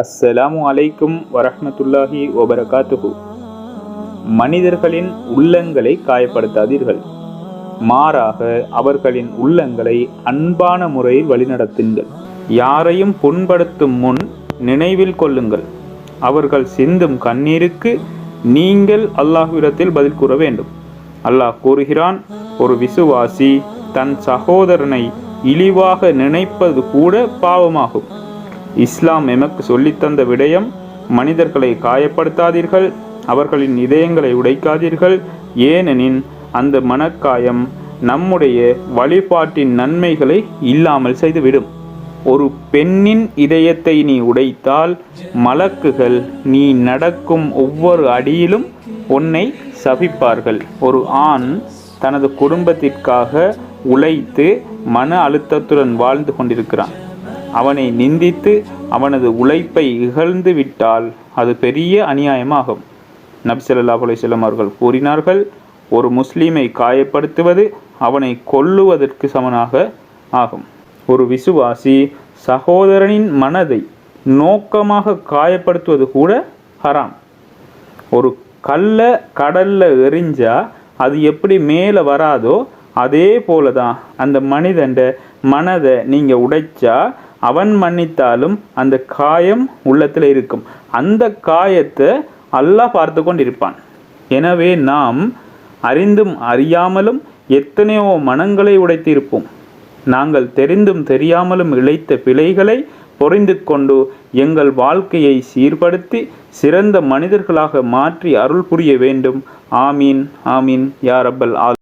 அஸ்ஸலாமு அலைக்கும் வரஹமத்துல்லாஹி வபரகாத்துஹு. மனிதர்களின் உள்ளங்களை காயப்படுத்தாதீர்கள். மாறாக அவர்களின் உள்ளங்களை அன்பான முறையில் வழிநடத்துங்கள். யாரையும் புண்படுத்தும் முன் நினைவில் கொள்ளுங்கள். அவர்கள் சிந்தும் கண்ணீருக்கு நீங்கள் அல்லாஹ்விடத்தில் பதில் கூற வேண்டும். அல்லாஹ் கூறுகிறான் ஒரு விசுவாசி தன் சகோதரனை இழிவாக நினைப்பது கூட பாவமாகும். இஸ்லாம் எமக்கு சொல்லித்தந்த விடயம் மனிதர்களை காயப்படுத்தாதீர்கள் அவர்களின் இதயங்களை உடைக்காதீர்கள். ஏனெனின் அந்த மனக்காயம் நம்முடைய வழிபாட்டின் நன்மைகளை இல்லாமல் செய்துவிடும். ஒரு பெண்ணின் இதயத்தை நீ உடைத்தால் மலக்குகள் நீ நடக்கும் ஒவ்வொரு அடியிலும் உன்னை சபிப்பார்கள். ஒரு ஆண் தனது குடும்பத்திற்காக உழைத்து மன அழுத்தத்துடன் வாழ்ந்து கொண்டிருக்கிறான். அவனை நிந்தித்து அவனது உழைப்பை இகழ்ந்து விட்டால் அது பெரிய அநியாயமாகும். நபிசல்லா அலைஹிஸ்ஸலாம் அவர்கள் கூறினார்கள் ஒரு முஸ்லீமை காயப்படுத்துவது அவனை கொல்லுவதற்கு சமனாக ஆகும். ஒரு விசுவாசி சகோதரனின் மனதை நோக்கமாக காயப்படுத்துவது கூட ஹராம். ஒரு கல்ல கடல்ல எரிஞ்சா அது எப்படி மேலே வராதோ அதே போல தான் அந்த மனிதண்ட மனதை நீங்கள் உடைச்சா அவன் மன்னித்தாலும் அந்த காயம் உள்ளத்தில் இருக்கும். அந்த காயத்தை அல்லாஹ் பார்த்து கொண்டிருப்பான். எனவே நாம் அறிந்தும் அறியாமலும் எத்தனையோ மனங்களை உடைத்திருப்போம். நாங்கள் தெரிந்தும் தெரியாமலும் இழைத்த பிழைகளை பொறிந்து கொண்டு எங்கள் வாழ்க்கையை சீர்படுத்தி சிறந்த மனிதர்களாக மாற்றி அருள் புரிய வேண்டும். ஆமீன் ஆமீன் யாரப்பல் ஆல்